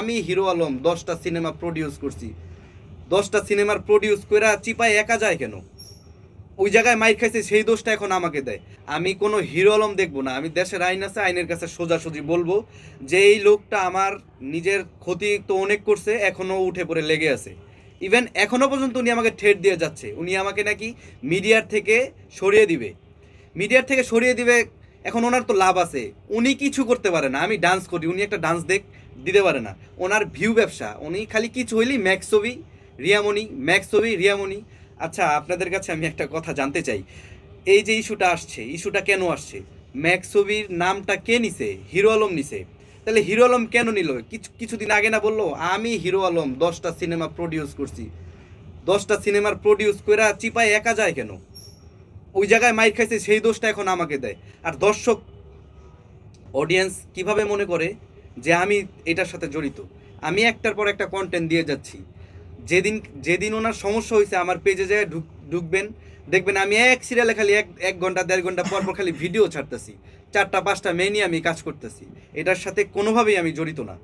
আমি হিরো আলম, দশটা cinema produce করছি। দশটা সিনেমার প্রডিউস করে চিপায় একা যায় কেন? ওই জায়গায় মাইর খাইছে, সেই দোষটা এখন আমাকে দেয়। আমি কোনো হিরো আলম দেখব না, আমি দেশের আইন আছে, আইনের কাছে সোজাসুজি বলব, যে এই লোকটা আমার নিজের ক্ষতি তো অনেক করছে এখনও উঠে পড়ে লেগে আছে। ইভেন এখনও পর্যন্ত উনি আমাকে ঠেট দিয়ে যাচ্ছে। উনি আমাকে নাকি মিডিয়ার থেকে সরিয়ে দিবে। মিডিয়ার থেকে সরিয়ে দিবে, এখন ওনার তো লাভ আছে। উনি কিছু করতে পারে না, আমি ডান্স করি, উনি একটা ডান্স দেখ দিতে পারে না। ওনার ভিউ ব্যবসা, উনি খালি কিছু হইলেই ম্যাক্স ছবি রিয়ামণি ছবি রিয়ামণি আচ্ছা আপনাদের কাছে আমি একটা কথা জানতে চাই। এই যে ইস্যুটা আসছে, ইস্যুটা কেন আসছে? ম্যাক্স ছবির নামটা কে নিছে? হিরো আলম নিছে। তাহলে হিরো আলম কেন নিল? কিছু, কিছুদিন আগে না বলল, আমি হিরো আলম, দশটা সিনেমা প্রডিউস করছি। দশটা সিনেমার প্রডিউস করে চিপায় একা যায় কেন? ওই জায়গায় মাইক খাইছে, সেই দোষটা এখন আমাকে দেয়। আর দর্শক অডিয়েন্স কীভাবে মনে করে? যে আমি এটার সাথে জড়িত। আমি একটার পর একটা কন্টেন্ট দিয়ে যাচ্ছি। যেদিন যেদিন ওনার সমস্যা হয়েছে আমার পেজে যায় ঢুক, ঢুকবেন, দেখবেন আমি এক সিরিয়ালে খালি এক এক ঘণ্টা, দেড় ঘণ্টা পর পর খালি ভিডিও ছাড়তেছি। চারটা, পাঁচটা মেয়ে নিয়ে আমি কাজ করতেছি। এটার সাথে কোনোভাবেই আমি জড়িত না।